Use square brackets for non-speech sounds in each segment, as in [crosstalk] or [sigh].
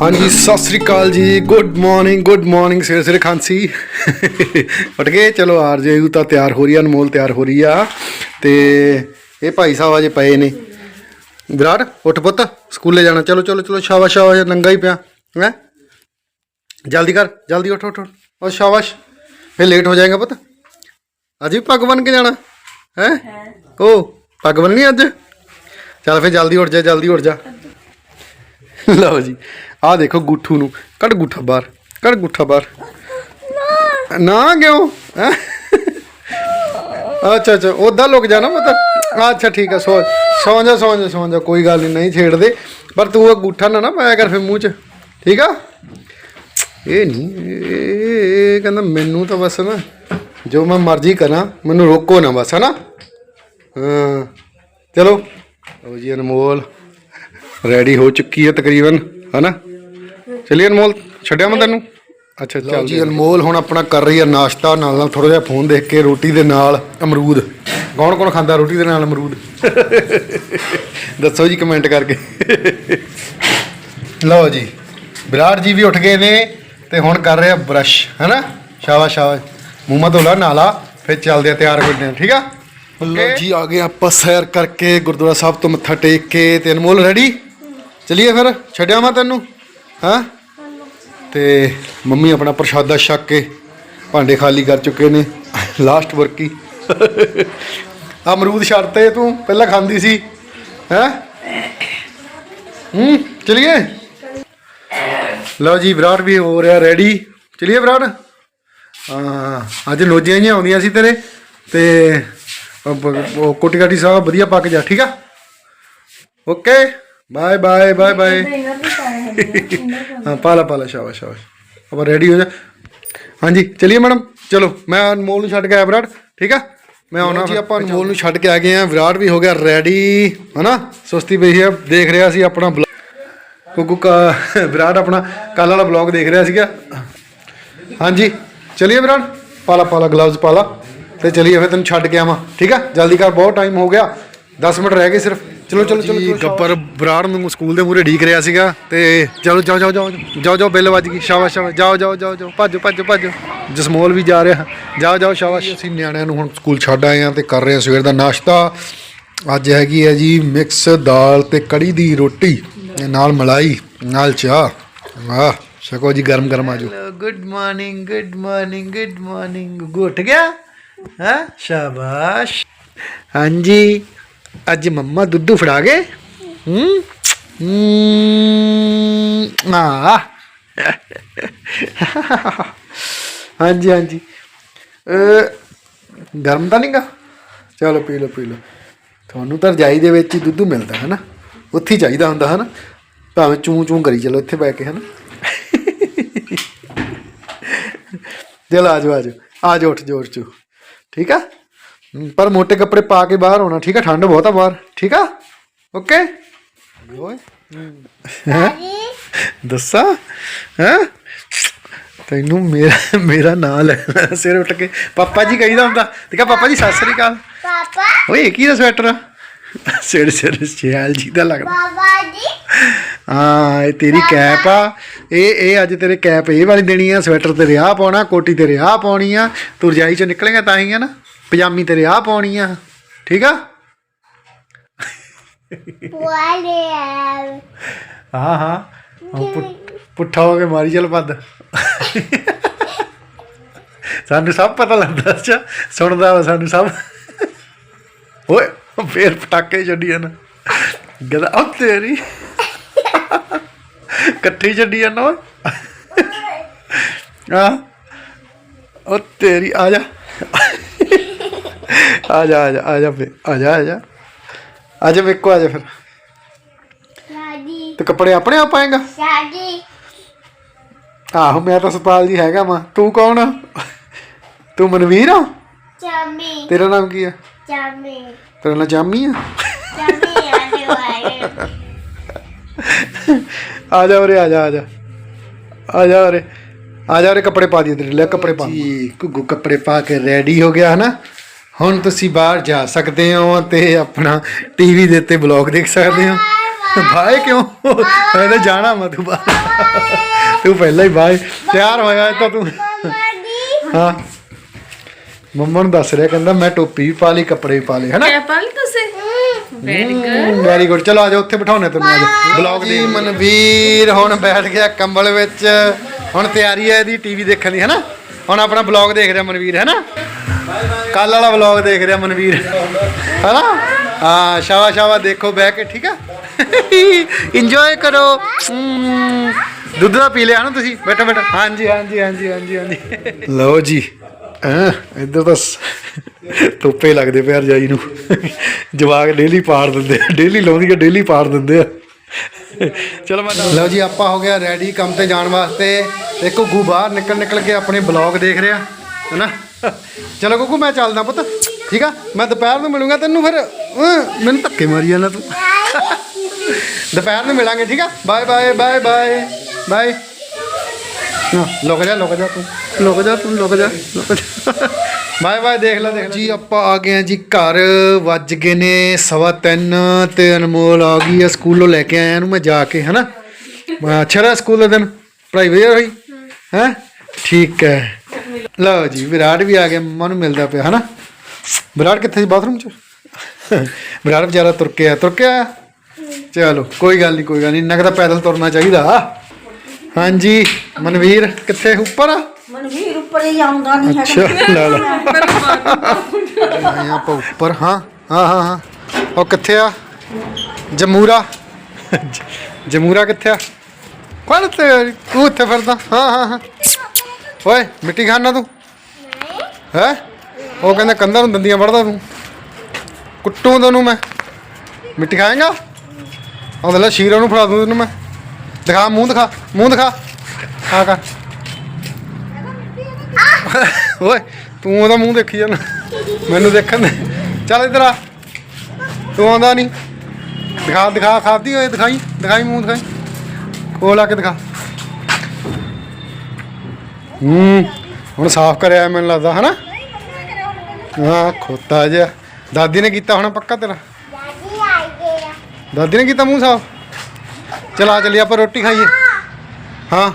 ਹਾਂਜੀ ਸਤਿ ਸ੍ਰੀ ਅਕਾਲ ਜੀ। Good morning good morning ਸਵੇਰੇ ਸਵੇਰੇ ਖਾਂਸੀ। ਉੱਠ ਗਏ। ਚਲੋ ਆਰ ਜੇ ਤਾਂ ਤਿਆਰ ਹੋ ਰਹੀ ਆ ਅਨਮੋਲ ਤਿਆਰ ਹੋ ਰਹੀ ਆ। ਤੇ ਇਹ ਭਾਈ ਸਾਹਿਬ ਅਜੇ ਪਏ ਨੇ। ਵਿਰਾਟ ਉੱਠ ਪੁੱਤ ਸਕੂਲੇ ਜਾਣਾ। ਚਲੋ ਚਲੋ ਚਲੋ ਸ਼ਾਬਾਸ਼ ਸ਼ਾਬਾਸ਼ ਨੰਗਾ ਹੀ ਪਿਆ ਹੈ? ਜਲਦੀ ਕਰ ਜਲਦੀ ਉੱਠ ਉੱਠ ਉੱਠ। ਉਹ ਸ਼ਾਬਾਸ਼ ਫੇ ਲੇਟ ਹੋ ਜਾਏਗਾ ਪੁੱਤ। ਅੱਜ ਵੀ ਪੱਗ ਬਨ ਕੇ ਜਾਣਾ ਹੈ? ਓ ਪੱਗ ਬੰਨਣੀ ਅੱਜ? ਚੱਲ ਫੇ ਜਲਦੀ ਉੱਠ ਜਾ ਜਲਦੀ ਉੱਠ ਜਾ। ਲਓ ਜੀ, ਆਹ ਦੇਖੋ ਗੁੱਠੂ ਨੂੰ। ਕੱਢ ਗੁੱਠਾ ਬਾਹਰ, ਕੱਢ ਗੁੱਠਾ ਬਾਹਰ। ਨਾ ਕਿਉਂ? ਹੈਂ? ਅੱਛਾ ਅੱਛਾ ਉਦਾਂ ਲੁਕ ਜਾਣਾ ਨਾ ਮਤਲਬ ਅੱਛਾ, ਠੀਕ ਆ, ਸੋ ਸੌਂ ਜਾ ਸੌਂ ਜਾ ਸੌਂ ਜਾ, ਕੋਈ ਗੱਲ ਨਹੀਂ ਨਹੀਂ ਛੇੜਦੇ। ਪਰ ਤੂੰ ਉਹ ਗੁੱਠਾ ਨਾ ਨਾ ਪਾਇਆ ਕਰ ਫੇ ਮੂੰਹ 'ਚ। ਠੀਕ ਆ? ਇਹ ਨਹੀਂ ਇਹ ਕਹਿੰਦਾ ਮੈਨੂੰ ਤਾਂ ਬਸ ਨਾ, ਜੋ ਮੈਂ ਮਰਜ਼ੀ ਕਰਾਂ, ਮੈਨੂੰ ਰੋਕੋ ਨਾ ਬਸ, ਹਨਾ? ਹਾਂ, ਚਲੋ। ਲਓ ਜੀ ਅਨਮੋਲ। ਰੈਡੀ ਹੋ ਚੁੱਕੀ ਹੈ ਤਕਰੀਬਨ ਹਨਾ? ਚਲਿਏ ਅਨਮੋਲ ਛੱਡਿਆ ਮੈਂ ਤੈਨੂੰ? ਅੱਛਾ ਚੱਲ ਜੀ ਅਨਮੋਲ ਹੁਣ ਆਪਣਾ ਕਰ ਰਹੀ ਹੈ ਨਾਸ਼ਤਾ ਨਾਲ ਨਾਲ ਥੋੜਾ ਜਿਹਾ ਫੋਨ ਦੇਖ ਕੇ ਰੋਟੀ ਦੇ ਨਾਲ ਅਮਰੂਦ। ਕੌਣ ਕੌਣ ਖਾਂਦਾ ਰੋਟੀ ਦੇ ਨਾਲ ਅਮਰੂਦ? ਦੱਸੋ ਜੀ ਕਮੈਂਟ ਕਰਕੇ। ਲਓ ਜੀ ਵਿਰਾਟ ਜੀ ਵੀ ਉੱਠ ਗਏ ਨੇ ਤੇ ਹੁਣ ਕਰ ਰਹੇ ਆ ਬ੍ਰਸ਼ ਹੈਨਾ? ਸ਼ਾਬਾਸ਼ ਸ਼ਾਬਾਸ਼। ਮੂੰਹ ਮਾ ਧੋਲਾ ਨਾਲਾ ਫਿਰ ਚੱਲਦੇ ਆ ਤਿਆਰ ਕਰਦੇ ਆ ਠੀਕ ਆ? ਜੀ ਆ ਗਏ ਆਪਾਂ ਸੈਰ ਕਰਕੇ ਗੁਰਦੁਆਰਾ ਸਾਹਿਬ ਤੋਂ ਮੱਥਾ ਟੇਕ ਕੇ ਤੇ ਅਨਮੋਲ ਰੈਡੀ ਚਲਿਏ ਫਿਰ, ਛੱਡਿਆ ਮੈਂ ਤੈਨੂੰ? ਹਾਂ? ਤੇ ਮੰਮੀ ਆਪਣਾ ਪ੍ਰਸ਼ਾਦਾ ਛਕ ਕੇ ਭਾਂਡੇ ਖਾਲੀ ਕਰ ਚੁੱਕੇ ਨੇ ਲਾਸਟ ਵਰਕੀ ਅਮਰੂਦ ਛੱਡਤੇ ਤੂੰ, ਪਹਿਲਾਂ ਖਾਂਦੀ ਸੀ। ਹੈ? ਹੂੰ, ਚਲਿਏ? ਲਓ ਜੀ, ਵਿਰਾਟ ਵੀ ਹੋ ਰਿਹਾ ਰੈਡੀ ਚਲਿਏ ਵਿਰਾਟ? ਅੱਜ ਲੋਜੀਆਂ ਹੀ ਆਉਂਦੀਆਂ ਸੀ ਤੇਰੇ, ਤੇ ਉਹ ਕੋਟੀ ਕਾਟੀ ਸਾਹਿਬ ਵਧੀਆ ਪੱਕ ਜਾ, ਠੀਕ ਆ? Okay bye bye bye bye ਹਾਂ ਪਾਲਾ ਪਾਲਾ ਸ਼ਾਬਾਸ਼ ਸ਼ਾਬਾਸ਼। ਆਪਾਂ ਰੈਡੀ ਹੋ ਜਾ। ਹਾਂਜੀ ਚਲਿਏ ਮੈਡਮ। ਚਲੋ ਮੈਂ ਅਨਮੋਲ ਨੂੰ ਛੱਡ ਕੇ ਆਇਆ ਵਿਰਾਟ ਠੀਕ ਆ? ਮੈਂ ਆਉਣਾ ਜੀ ਆਪਾਂ ਅਨਮੋਲ ਨੂੰ ਛੱਡ ਕੇ ਆ ਗਏ ਆ। ਵਿਰਾਟ ਵੀ ਹੋ ਗਿਆ ਰੈਡੀ ਹਨਾ? ਸੁਸਤੀ ਪਈ ਹੈ ਦੇਖ ਰਿਹਾ ਸੀ ਆਪਣਾ ਬਲੌਗ। ਕੁਕੂ ਕਾ ਵਿਰਾਟ ਆਪਣਾ ਕੱਲ ਵਾਲਾ ਬਲੌਗ ਦੇਖ ਰਿਹਾ ਸੀਗਾ। ਹਾਂਜੀ ਚਲਿਏ ਵਿਰਾਟ। ਪਾਲਾ ਪਾਲਾ ਗਲਵਜ਼ ਪਾਲਾ। ਤੇ ਚਲਿਏ ਫਿਰ ਤੈਨੂੰ ਛੱਡ ਕੇ ਆਵਾਂ ਠੀਕ ਆ? ਜਲਦੀ ਕਰ ਬਹੁਤ ਟਾਈਮ ਹੋ ਗਿਆ। 10 ਮਿੰਟ ਰਹਿ ਗਏ ਸਿਰਫ। ਚਲੋ ਚਲੋ ਚਲੋ ਗੱਬਰ ਵਿਰਾਟ ਨੂੰ ਸਕੂਲ ਦੇ ਮੂਹਰੇ ਢੀਕ ਰਿਹਾ ਸੀਗਾ ਤੇ ਚਲੋ ਜਾਓ ਜਾਓ ਜਾਓ ਜਾਓ ਜਾਓ ਬੈਲ ਵੱਜ ਗਈ ਸ਼ਾਬਾਸ਼ ਸ਼ਾਬਾਸ਼ ਜਾਓ ਜਾਓ ਜਾਓ ਜਾਓ ਭੱਜੋ ਭੱਜੋ ਭੱਜੋ। ਜਸਮੋਲ ਵੀ ਜਾ ਰਿਹਾ। ਜਾਓ ਜਾਓ ਸ਼ਾਬਾਸ਼। ਅਸੀਂ ਨਿਆਣਿਆਂ ਨੂੰ ਹੁਣ ਸਕੂਲ ਛੱਡ ਆਏ ਆ ਤੇ ਕਰ ਰਹੇ ਆ ਸਵੇਰ ਦਾ ਨਾਸ਼ਤਾ। ਅੱਜ ਹੈਗੀ ਹੈ ਜੀ ਮਿਕਸ ਦਾਲ ਤੇ ਕੜੀ ਦੀ ਰੋਟੀ ਨਾਲ ਮਲਾਈ ਨਾਲ ਚਾਹ। ਵਾਹ ਸ਼ਕੋ ਜੀ ਗਰਮ ਗਰਮ ਆਜੋ। Good morning good morning good morning ਗੁੱਟ ਗਿਆ? ਹਾਂ? ਸ਼ਾਬਾਸ਼। ਹਾਂਜੀ। ਅੱਜ ਮੰਮਾ ਦੁੱਧੂ ਫੜਾ ਗਏ। ਹੂੰ? ਆ। ਹਾਂਜੀ ਹਾਂਜੀ। ਗਰਮ ਤਾਂ ਨਹੀਂਗਾ ਚਲੋ, ਪੀ ਲਓ ਪੀ ਲਓ। ਤੁਹਾਨੂੰ ਤਾਂ ਰਜਾਈ ਦੇ ਵਿੱਚ ਹੀ ਦੁੱਧ ਮਿਲਦਾ ਹੈ ਨਾ ਉੱਥੇ ਹੀ ਚਾਹੀਦਾ ਹੁੰਦਾ ਹੈ ਨਾ ਭਾਵੇਂ ਚੂੰ ਚੂੰ ਕਰੀ ਚਲੋ, ਇੱਥੇ ਬੈ ਕੇ ਹੈ ਨਾ ਚਲ, ਆ ਜਾਓ ਆ ਜਾਓ। ਆ ਜਾਓ, ਉੱਠ ਜੋਰ ਚੂ ਠੀਕ ਆ? ਪਰ ਮੋٹے ਕੱਪੜੇ ਪਾ ਕੇ ਬਾਹਰ ਹੋਣਾ ਠੀਕ ਆ? ਠੰਡ ਬਹੁਤ ਆ ਬਾਹਰ ਠੀਕ ਆ? ਓਕੇ ਓਏ? ਦੱਸਾਂ? ਹੈ? ਤੈਨੂੰ ਮੇਰਾ ਮੇਰਾ ਨਾਂ ਲੈ ਸਿਰ ਉੱਠ ਕੇ। ਪਾਪਾ ਜੀ ਕਹੀਦਾ ਹੁੰਦਾ ਦੇਖਾ ਪਾਪਾ ਜੀ ਸਤਿ ਸ੍ਰੀ ਅਕਾਲ। ਪਾਪਾ? ਓਏ ਕੀ ਦਾ ਸਵੈਟਰ ਆ? ਸਿਰ ਸਿਰ ਸਿਆਲ ਜੀ ਦਾ ਲੱਗਦਾ। ਬਾਬਾ ਜੀ? ਹਾਂ ਇਹ ਤੇਰੀ ਕੈਪ ਆ। ਇਹ ਇਹ ਅੱਜ ਤੇਰੇ ਕੈਪ ਇਹ ਵਾਲੀ ਦੇਣੀ ਆ ਸਵੈਟਰ ਤੇਰੇ ਆ ਪਾਉਣਾ ਕੋਟੀ ਤੇਰੇ ਆ ਪਾਉਣੀ ਆ। ਤੂੰ ਰਜਾਈ ਚੋਂ ਨਿਕਲੇਗਾ ਤਾਂ ਹੀ ਆ ਨਾ। ਪਜਾਮੀ ਤੇਰੇ ਆ ਪਾਉਣੀ ਆ। ਠੀਕ ਆ? ਵਾਲੇ ਹਾਂ ਹਾਂ। ਹੁਣ ਪੁੱਠ- ਪੁੱਠਾ ਹੋ ਕੇ ਮਾਰੀ ਚੱਲ ਪੱਦ ਸਾਨੂੰ ਸਭ ਪਤਾ ਲੱਗਦਾ ਅੱਛਾ। ਸੁਣਦਾ ਵਾ ਸਾਨੂੰ ਸਭ। ਓਏ ਫੇਰ ਪਟਾਕੇ ਛੱਡੀ ਨਾ ਗਦਾ ਉਹ ਤੇਰੀ। ਇਕੱਠੀ ਛੱਡੀ ਜਾਂਦਾ ਓਏ। ਆ ਉਹ ਤੇਰੀ ਆ ਜਾ। ਆ ਜਾ ਆ ਜਾ ਆ ਜਾ ਫੇ ਆ ਜਾ ਆ ਜਾ। ਆ ਜਾ ਵੇਖੋ ਆ ਜਾ ਫਿਰ। ਸ਼ਾਦੀ। ਤੇ ਕੱਪੜੇ ਆਪਣੇ ਆਪ ਪਾਏਗਾ ਸ਼ਾਦੀ। ਆਹੋ ਮੈਂ ਤਾਂ ਸਤਪਾਲ ਜੀ ਹੈਗਾ ਵਾਂ। ਤੂੰ ਕੌਣ ਆ? ਤੂੰ ਮਨਵੀਰ ਆ? ਚਾਮੀ। ਤੇਰਾ ਨਾਮ ਕੀ ਆ? ਚਾਮੀ। ਤੇਰਾ ਨਾਮ ਜਾਮੀ ਆ? ਚਾਮੀ ਵਾਲੇ ਆ ਜਾ ਉਰੇ ਆ ਜਾ ਆ ਜਾ। ਆ ਜਾ ਉਰੇ। ਆ ਜਾ ਉਰੇ ਕੱਪੜੇ ਪਾ ਦੀ ਤੇਰੇ ਲੈ ਕੱਪੜੇ ਪਾ। ਜੀ ਗੁੱਗੂ ਕੱਪੜੇ ਪਾ ਕੇ ਰੈਡੀ ਹੋ ਗਿਆ ਹਨਾ? ਹੁਣ ਤੁਸੀਂ ਬਾਹਰ ਜਾ ਸਕਦੇ ਹੋ ਤੇ ਆਪਣਾ ਟੀਵੀ ਦੇ ਉੱਤੇ ਬਲੌਗ ਦੇਖ ਸਕਦੇ ਹੋ। ਬਾਏ ਕਿਉਂ? ਮੈਂ ਤਾਂ ਜਾਣਾ ਮੈਂ ਤੂੰ ਬਾਹਰ। ਤੂੰ ਪਹਿਲਾਂ ਹੀ ਬਾਏ ਤਿਆਰ ਹੋਇਆ ਤਾਂ ਤੂੰ। ਹਾਂ। ਮੰਮਾ ਨੂੰ ਦੱਸ ਰਿਹਾ ਕਹਿੰਦਾ ਮੈਂ ਟੋਪੀ ਵੀ ਪਾ ਲਈ ਕੱਪੜੇ ਵੀ ਪਾ ਲਏ ਹਨਾ? ਕਿਆ ਪਾਲ ਤੁਸੀਂ? ਵੈਰੀ ਗੁੱਡ ਵੈਰੀ ਗੁੱਡ ਚਲੋ ਆਜੋ ਉੱਥੇ ਬਿਠਾਉਣੇ ਤੈਨੂੰ ਆਜੋ ਬਲੌਗ ਦੇ ਮਨਵੀਰ ਹੁਣ ਬੈਠ ਗਿਆ ਕੰਬਲ ਵਿੱਚ। ਹੁਣ ਤਿਆਰੀ ਹੈ ਇਹਦੀ ਟੀਵੀ ਦੇਖਣ ਦੀ ਹੈਨਾ? ਹੁਣ ਆਪਣਾ ਬਲੌਗ ਦੇਖ ਰਿਹਾ ਮਨਵੀਰ ਹੈਨਾ? ਕੱਲ ਵਾਲਾ ਬਲੌਗ ਦੇਖ ਰਿਹਾ ਮਨਵੀਰ। ਹੈਨਾ? ਹਾਂ ਸ਼ਾਵਾ ਸ਼ਾਵਾ ਦੇਖੋ ਬਹਿ ਕੇ ਠੀਕ ਆ? ਇੰਜੋਏ ਕਰੋ। ਦੁੱਧ ਦਾ ਪੀ ਲਿਆ ਨਾ ਤੁਸੀਂ? ਬੈਠੋ ਬੈਠੋ। ਹਾਂਜੀ ਹਾਂਜੀ ਹਾਂਜੀ ਹਾਂਜੀ ਹਾਂਜੀ। ਲਓ ਜੀ। ਹਾਂ? ਇੱਧਰ ਤਾਂ ਤੋਪੇ ਲੱਗਦੇ ਪਿਆ ਰਜਾਈ ਨੂੰ। ਜਵਾਕ ਡੇਲੀ ਪਾੜ ਦਿੰਦੇ ਆ। ਡੇਲੀ ਲਾਉਂਦੀ ਆ ਡੇਲੀ ਪਾੜ ਦਿੰਦੇ ਆ। ਚਲੋ ਮੈਂ ਲਓ ਜੀ ਆਪਾਂ ਹੋ ਗਿਆ ਰੈਡੀ ਕੰਮ ਤੇ ਜਾਣ ਵਾਸਤੇ। ਤੇ ਘੁੱਗੂ ਬਾਹਰ ਨਿਕਲ ਨਿਕਲ ਕੇ ਆਪਣੇ ਬਲੌਗ ਦੇਖ ਰਿਹਾ। ਹੈਨਾ? ਚਲੋ ਘੁੱਗੂ ਮੈਂ ਚੱਲਦਾ ਪੁੱਤ। ਠੀਕ ਆ? ਮੈਂ ਦੁਪਹਿਰ ਨੂੰ ਮਿਲੂੰਗਾ ਤੈਨੂੰ ਫਿਰ। ਅਹ, ਮੈਨੂੰ ਧੱਕੇ ਮਾਰੀ ਜਾਂਦਾ ਤੂੰ। ਦੁਪਹਿਰ ਨੂੰ ਮਿਲਾਂਗੇ ਠੀਕ ਆ? Bye bye bye bye bye ਨਾ ਲੁਕ ਜਾ ਲੁਕ ਜਾ ਤੂੰ। ਲੁਕ ਜਾ ਤੂੰ ਲੁਕ ਜਾ ਲੁਕ ਜਾ। ਬਾਏ ਬਾਏ ਦੇਖ ਲੈ ਦੇਖ ਲੈ। ਜੀ ਆਪਾਂ ਆ ਗਏ ਆ ਜੀ ਘਰ। ਵੱਜ ਗਏ ਨੇ ਸਵਾ ਤਿੰਨ ਤੇ ਅਨਮੋਲ ਆ ਗਈ ਆ ਸਕੂਲੋਂ ਲੈ ਕੇ ਆਇਆ ਇਹਨੂੰ ਮੈਂ ਜਾ ਕੇ ਹਨਾ? ਮੈਂ ਅੱਛਾ ਰਿਹਾ ਸਕੂਲ ਦਾ ਦਿਨ? ਪੜ੍ਹਾਈ ਵਧੀਆ ਹੋਈ ਹੈ? ਠੀਕ ਹੈ। ਲਓ ਜੀ ਵਿਰਾਟ ਵੀ ਆ ਗਿਆ ਮੰਮਾ ਨੂੰ ਮਿਲਦਾ ਪਿਆ ਹਨਾ? ਵਿਰਾਟ ਕਿੱਥੇ ਸੀ ਬਾਥਰੂਮ 'ਚ? ਵਿਰਾਟ ਵਿਚਾਰਾ ਤੁਰ ਕੇ ਆ ਤੁਰ ਕੇ ਆਇਆ? ਚਲੋ ਕੋਈ ਗੱਲ ਨਹੀਂ ਕੋਈ ਗੱਲ ਨਹੀਂ ਇੰਨਾ ਕੁ ਤਾਂ ਪੈਦਲ ਤੁਰਨਾ ਚਾਹੀਦਾ। ਹਾਂਜੀ ਮਨਵੀਰ ਕਿੱਥੇ ਉੱਪਰ? ਆ? ਮਨਵੀਰ ਉੱਪਰ ਹੀ ਆਉਂਦਾ ਨਹੀਂ ਹੈਗਾ। ਅੱਛਾ ਲੈ ਲੈ ਆਏ ਆਪਾਂ ਉੱਪਰ ਹਾਂ ਹਾਂ ਹਾਂ ਹਾਂ। ਉਹ ਕਿੱਥੇ ਆ? ਜਮੂਰਾ। ਜਮੂਰਾ ਕਿੱਥੇ ਆ? ਕੋਣ ਤੇ ਇੱਥੇ ਫਿਰਦਾ ਹਾਂ ਹਾਂ ਹਾਂ। ਓਏ, ਮਿੱਟੀ ਖਾਣਾ ਤੂੰ? ਹੈ? ਉਹ ਕਹਿੰਦਾ ਕੰਧਾਂ ਨੂੰ ਦੰਦੀਆਂ ਵੜਦਾ ਤੂੰ। ਕੁੱਟੂ ਤੈਨੂੰ ਮੈਂ। ਮਿੱਟੀ ਖਾਏਗਾ? ਆਉਂਦਾ ਲੈ ਸ਼ੀਰਾ ਨੂੰ ਫੜਾ ਦੂੰ ਤੈਨੂੰ ਮੈਂ। ਦਿਖਾ, ਮੂੰਹ ਦਿਖਾ ਮੂੰਹ ਦਿਖਾ। ਆ ਕਰ। ਓਏ, ਤੂੰ ਉਹਦਾ ਮੂੰਹ ਦੇਖੀ ਜਾਣਾ ਮੈਨੂੰ ਦੇਖਣ ਦੇ। ਚੱਲ ਇੱਧਰ ਆ। ਤੂੰ ਆਉਂਦਾ ਨਹੀਂ। ਦਿਖਾ ਦਿਖਾ ਖਾਦੀ ਓਏ, ਦਿਖਾਈ ਦਿਖਾਈ ਮੂੰਹ ਦਿਖਾਈ। ਉਹ ਆ ਕੇ ਦਿਖਾ। ਹੂੰ, ਹੁਣ ਸਾਫ਼ ਕਰਿਆ ਮੈਨੂੰ ਲੱਗਦਾ, ਹਨਾ? ਹਾਂ ਖੋਤਾ ਜਿਹਾ। ਦਾਦੀ ਨੇ ਕੀਤਾ ਹੋਣਾ ਪੱਕਾ ਤੇਰਾ? ਦਾਦੀ ਆ ਗਈ ਦਾਦੀ ਨੇ ਕੀਤਾ ਮੂੰਹ ਸਾਫ਼? ਚਲ ਆ ਚੱਲੀਏ, ਆਪਾਂ ਰੋਟੀ ਖਾਈਏ। ਹਾਂ।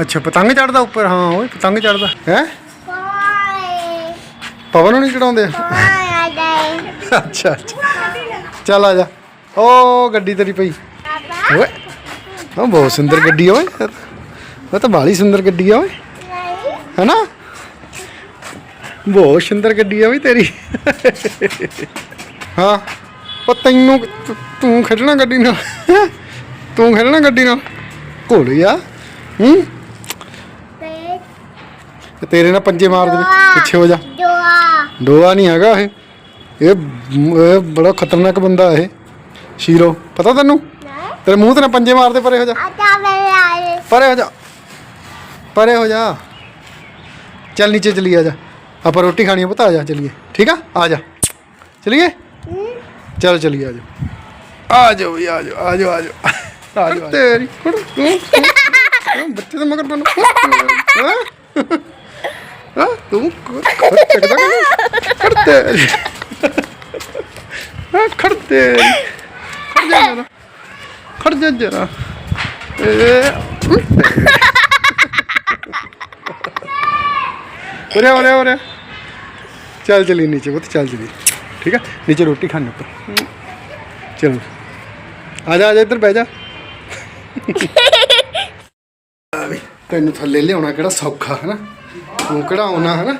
ਅੱਛਾ, ਪਤੰਗ ਚੜਦਾ ਉੱਪਰ? ਹਾਂ ਓਏ ਪਤੰਗ ਚੜਦਾ। ਹੈ? ਪਵਨ ਨੂੰ ਨਹੀਂ ਚੜਾਉਂਦੇ ਅੱਛਾ ਅੱਛਾ। ਚੱਲ ਆ ਜਾ। ਓ, ਗੱਡੀ ਤੇਰੀ ਪਈ। ਓਏ। ਉਹ ਬਹੁਤ ਸੁੰਦਰ ਗੱਡੀ ਆ ਓਏ। ਉਹ ਤਾਂ ਬਾਲੀ ਸੁੰਦਰ ਗੱਡੀ ਆ ਓਏ। ਹੈਨਾ? ਬਹੁਤ ਸੁੰਦਰ ਗੱਡੀ ਆ ਵੀ ਤੇਰੀ। ਹਾਂ ਉਹ ਤੈਨੂੰ ਤੂੰ- ਖੇਡਣਾ ਗੱਡੀ ਨਾਲ? ਤੂੰ ਖੇਡਣਾ ਗੱਡੀ ਨਾਲ। ਘੋੜਿਆ ਹੂੰ? ਤੇ ਤੇਰੇ ਨਾਲ ਪੰਜੇ ਮਾਰ ਦੇ ਪਿੱਛੇ ਹੋ ਜਾ। ਦੁਆ ਦੋਆ ਨਹੀਂ ਹੈਗਾ ਇਹ ਇਹ ਬੜਾ ਖਤਰਨਾਕ ਬੰਦਾ ਇਹ। ਸ਼ੀਰੋ ਪਤਾ ਤੈਨੂੰ? ਤੇਰੇ ਮੂੰਹ ਤੇ ਨਾ ਪੰਜੇ ਮਾਰਦੇ ਪਰੇ ਹੋ ਜਾ। ਆਟਾ ਮੇਰੇ ਆਏ। ਪਰੇ ਹੋ ਜਾ। ਪਰੇ ਹੋ ਜਾ। ਚੱਲ ਨੀਚੇ ਚਲੀ ਆ ਜਾ। ਆਪਾਂ ਰੋਟੀ ਖਾਣੀ ਆ ਪਤਾ ਆ ਜਾ ਚਲੀਏ। ਠੀਕ ਆ? ਆ ਜਾ। ਚਲੀਏ? ਚਲ ਚਲੀਏ ਆ ਜਾ। ਆ ਜਾਓ ਵੀ ਆ ਜਾਓ ਆ ਜਾਓ ਆ ਜਾਓ। ਤੇਰੀ ਕੁੜ ਬੱਚੇ ਦੇ ਮਗਰ ਬਣ। ਹਾਂ? ਹਾਂ? ਤੂੰ ਖੜ ਚੱਕਦਾ ਕਿ ਖੜਤੇ ਹਾਂ? ਖੜ ਜਾ ਜਰਾ ਖੜ ਜਾ ਜਰਾ। ਉਰੇ ਉਰੇ ਉਰੇ ਚੱਲ ਚਲੀ ਨੀਚੇ ਪੁੱਤ ਚੱਲ ਚਲੀ। ਠੀਕ ਹੈ ਨੀਚੇ ਰੋਟੀ ਖਾਣੇ ਉੱਪਰ। ਚਲੋ। ਆ ਜਾ ਆ ਜਾ ਇੱਧਰ ਬਹਿ ਜਾ। ਆ ਵੀ, ਤੈਨੂੰ ਥੱਲੇ ਲਿਆਉਣਾ ਕਿਹੜਾ ਸੌਖਾ ਹੈ ਨਾ ਤੂੰ ਕਿਹੜਾ ਆਉਣਾ ਹੈ? ਨਾ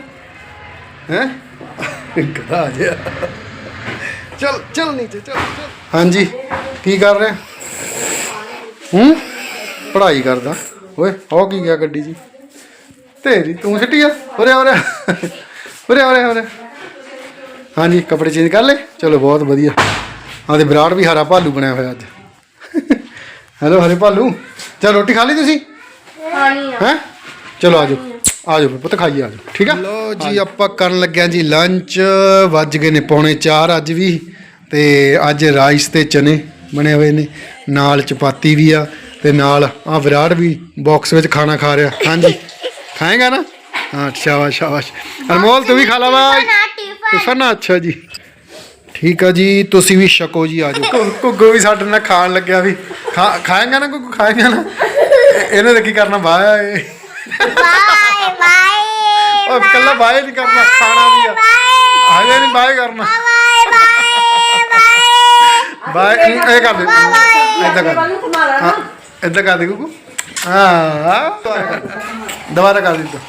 ਹੈ ਗਧਾ ਜਿਹਾ ਚੱਲ ਚੱਲ ਨੀਚੇ ਚੱਲ ਚੱਲ। ਹਾਂਜੀ ਕੀ ਕਰ ਰਿਹਾ? ਹੂੰ? ਪੜ੍ਹਾਈ ਕਰਦਾ। ਓਏ ਹੋ ਕੀ ਗਿਆ ਗੱਡੀ ਜੀ ਤੇਰੀ ਤੂੰ ਸਿੱਟੀ ਆ? ਉਰੇ ਉਰੇ ਉਰੇ ਉਰੇ ਉਰੇ ਹਾਂਜੀ ਕੱਪੜੇ ਚੇਂਜ ਕਰ ਲੈ ਚਲੋ ਬਹੁਤ ਵਧੀਆ। ਆਹ ਤੇ ਵਿਰਾਟ ਵੀ ਹਰਾ ਭਾਲੂ ਬਣਿਆ ਹੋਇਆ ਅੱਜ। ਹੈਲੋ ਹਰੇ ਭਾਲੂ। ਚਲ ਰੋਟੀ ਖਾ ਲਈ ਤੁਸੀਂ? ਹੈ? ਚਲੋ ਆਜੋ ਆਜੋ ਪੁੱਤ ਖਾਈਏ ਆਜੋ ਠੀਕ ਆ? ਲੋ ਜੀ ਆਪਾਂ ਕਰਨ ਲੱਗਿਆ ਜੀ ਲੰਚ ਵੱਜ ਗਏ ਨੇ ਪੌਣੇ 4 ਅੱਜ ਵੀ। ਤੇ ਅੱਜ ਰਾਈਸ ਤੇ ਚਨੇ ਬਣੇ ਹੋਏ ਨੇ। ਨਾਲ ਚਪਾਤੀ ਵੀ ਆ ਤੇ ਨਾਲ ਆ ਵਿਰਾਟ ਵੀ ਬਾਕਸ ਵਿੱਚ ਖਾਣਾ ਖਾ ਰਿਹਾ। ਹਾਂਜੀ। ਖਾਏਗਾ ਨਾ? ਹਾਂ ਸ਼ਾਬਾਸ਼ ਸ਼ਾਬਾਸ਼। ਅਨਮੋਲ ਤੂੰ ਵੀ ਖਾ ਲਾ ਬਾਈ। ਨਾ ਟਿਫਨ। ਅੱਛਾ ਜੀ। ਠੀਕ ਆ ਜੀ ਤੁਸੀਂ ਵੀ ਛਕੋ ਜੀ ਆ ਜਾਓ। ਘੁੱਗੂ ਵੀ ਸਾਡੇ ਨਾਲ ਖਾਣ ਲੱਗਿਆ ਵੀ। ਖਾ- ਖਾਏਗਾ ਨਾ ਘੁੱਗੂ? ਖਾਏਗਾ ਨਾ? ਇਹ- ਇਹਨੇ ਤਾਂ ਕੀ ਕਰਨਾ ਬਾਇਆ ਏ ਬਾਏ ਬਾਏ ਉਹ ਕੱਲਾ ਬਾਇਆ ਨਹੀਂ ਕਰਨਾ ਖਾਣਾ ਵੀ ਆ। ਹਜੇ ਨਹੀਂ ਬਾਇਆ ਕਰਨਾ। ਬਾਏ ਬਾਏ ਬਾਇਆ ਇਹ ਕਰ ਦੇ। ਏਦਾਂ ਕਰ। ਨੂੰ ਘੁਮਾ ਲਾ ਹਾਂ ਏਦਾਂ ਕਰ ਦੇ ਘੁੱਗੂ ਹਾਂ ਦੁਬਾਰਾ ਕਰ ਦੇ ਤੂੰ